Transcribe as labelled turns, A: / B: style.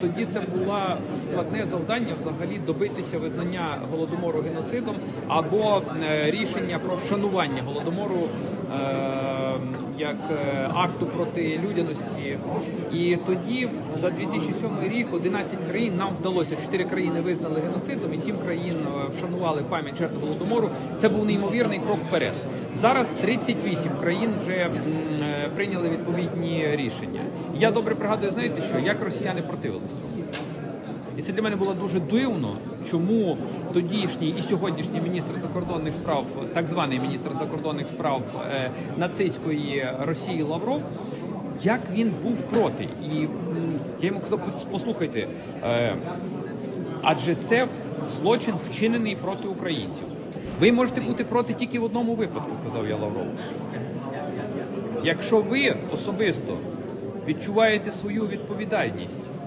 A: Тоді це було складне завдання взагалі добитися визнання голодомору геноцидом або е, рішення про вшанування голодомору е, як е, акту проти людяності. І тоді, за 2007 рік, 11 країн нам вдалося 4 країни визнали геноцидом, і 7 країн е, вшанували пам'ять жертв голодомору. Це був неймовірний крок вперед. Зараз 38 країн вже е, прийняли відповідні рішення. Я добре пригадую, знаєте, що як росіяни противилися цьому. І це для мене було дуже дивно, чому тодішній і сьогоднішній міністр закордонних справ, так званий міністр закордонних справ е, нацистської Росії Лавров, як він був проти. І я йому казав, послухайте, е, адже це злочин вчинений проти українців. Ви можете бути проти тільки в одному випадку, казав я Лаврову. Якщо ви особисто відчуваєте свою відповідальність